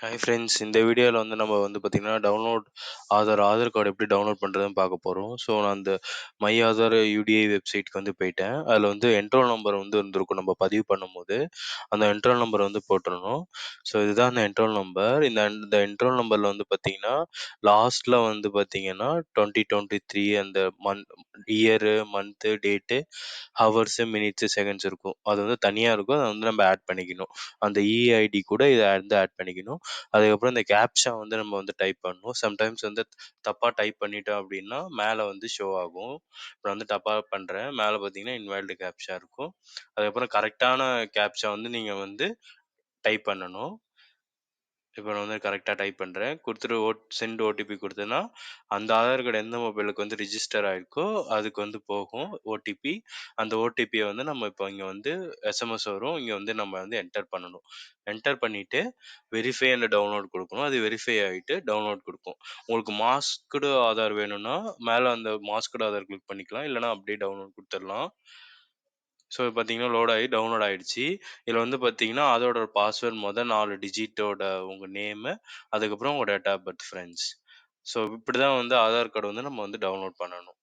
Hi friends இந்த வீடியோவில் வந்து நம்ம வந்து பார்த்திங்கன்னா டவுன்லோட் ஆதார் ஆதார் கார்டு எப்படி டவுன்லோட் பண்ணுறதுன்னு பார்க்க போகிறோம் ஸோ நான் அந்த மை ஆதார் யூடிஐ வெப்சைட்க்கு வந்து போயிட்டேன். அதில் வந்து என்ட்ரோல் நம்பர் வந்து இருந்திருக்கும். நம்ம பதிவு பண்ணும்போது அந்த என்ட்ரோல் நம்பர் வந்து போட்டுடணும். ஸோ இதுதான் அந்த என்ட்ரோல் நம்பர் இந்த இந்த என்ட்ரோல் நம்பரில் வந்து பார்த்திங்கன்னா லாஸ்ட்டில் வந்து பார்த்திங்கன்னா டுவெண்ட்டி டுவெண்ட்டி த்ரீ அந்த month year month date hours minutes seconds இருக்கும். அது வந்து தனியாக இருக்கும். அதை வந்து நம்ம ஆட் பண்ணிக்கணும். அந்த இஐடி கூட இதை வந்து ஆட் பண்ணிக்கணும். அதுக்கப்புறம் இந்த கேப்ஷா வந்து நம்ம வந்து டைப் பண்ணணும் சம்டைம்ஸ் வந்து தப்பாக டைப் பண்ணிட்டோம் அப்படின்னா மேலே வந்து ஷோ ஆகும். இப்போ வந்து தப்பாக பண்ணுறேன் மேலே பார்த்தீங்கன்னா இன்வால்டு கேப்ஷா இருக்கும். அதுக்கப்புறம் கரெக்டான கேப்ஷா வந்து நீங்கள் வந்து டைப் பண்ணணும். இப்போ நான் வந்து கரெக்டாக டைப் பண்ணுறேன் கொடுத்துட்டு ஓ சென்ட் ஓடிபி கொடுத்தேன்னா அந்த ஆதார் கார்டு எந்த மொபைலுக்கு வந்து ரிஜிஸ்டர் ஆகிருக்கோ அதுக்கு வந்து போகும் ஓடிபி அந்த ஓடிபியை வந்து நம்ம இப்போ இங்கே வந்து எஸ்எம்எஸ் வரும். இங்கே வந்து நம்ம வந்து என்டர் பண்ணணும். என்டர் பண்ணிவிட்டு வெரிஃபை அண்ட் டவுன்லோட் கொடுக்கணும். அது வெரிஃபை ஆகிட்டு டவுன்லோட் கொடுக்கும். உங்களுக்கு மாஸ்க்குடு ஆதார் வேணும்னா மேலே அந்த மாஸ்க்குடு ஆதார் கிளிக் பண்ணிக்கலாம். இல்லைனா அப்படியே டவுன்லோட் கொடுத்துடலாம். ஸோ பார்த்தீங்கன்னா லோட் ஆகி டவுன்லோட் ஆகிடுச்சு இதில் வந்து பார்த்தீங்கன்னா அதோட பாஸ்வேர்ட் மொதல் நாலு டிஜிட்டோட உங்கள் நேமு அதுக்கப்புறம் உங்கள் date of birth friends so இப்படி தான் வந்து ஆதார் கார்டு வந்து நம்ம வந்து டவுன்லோட் பண்ணணும்.